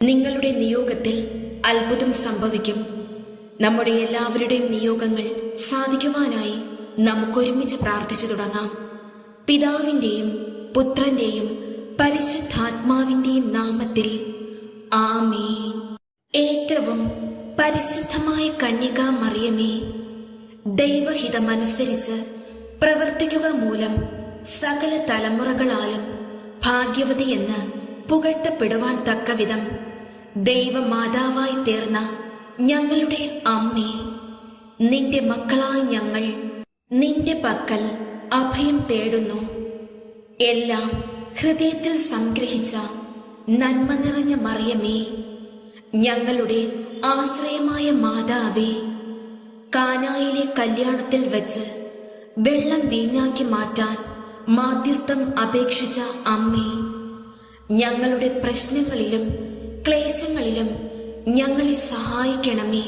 നിങ്ങളുടെ നിയോഗത്തിൽ അത്ഭുതം സംഭവിക്കും. നമ്മുടെ എല്ലാവരുടെയും നിയോഗങ്ങൾ സാധിക്കുവാനായി നമുക്കൊരുമിച്ച് പ്രാർത്ഥിച്ചു തുടങ്ങാം. പിതാവിന്റെയും പുത്രന്റെയും പരിശുദ്ധാത്മാവിന്റെയും നാമത്തിൽ ആമേ ഏറ്റവും പരിശുദ്ധമായ കന്യക മറിയമേ ദൈവഹിതമനുസരിച്ച് പ്രവർത്തിക്കുക മൂലം സകല തലമുറകളാലും ഭാഗ്യവതി എന്ന് പുകഴ്ത്തപ്പെടുവാൻ തക്കവിധം ദൈവമാതാവായി തീർന്ന ഞങ്ങളുടെ അമ്മേ നിന്റെ മക്കളായ ഞങ്ങൾ നിന്റെ പക്കൽ അഭയം തേടുന്നു. എല്ലാം ഹൃദയത്തിൽ സംഗ്രഹിച്ച നന്മ നിറഞ്ഞ മറിയമേ ഞങ്ങളുടെ ആശ്രയമായ മാതാവേ കാനായിലെ കല്യാണത്തിൽ വെച്ച് വെള്ളം വീഞ്ഞാക്കി മാറ്റാൻ മാധ്യസ്ഥം അപേക്ഷിച്ച അമ്മേ ഞങ്ങളുടെ പ്രശ്നങ്ങളിലും ക്ലേശങ്ങളിലും ഞങ്ങളെ സഹായിക്കണമേ.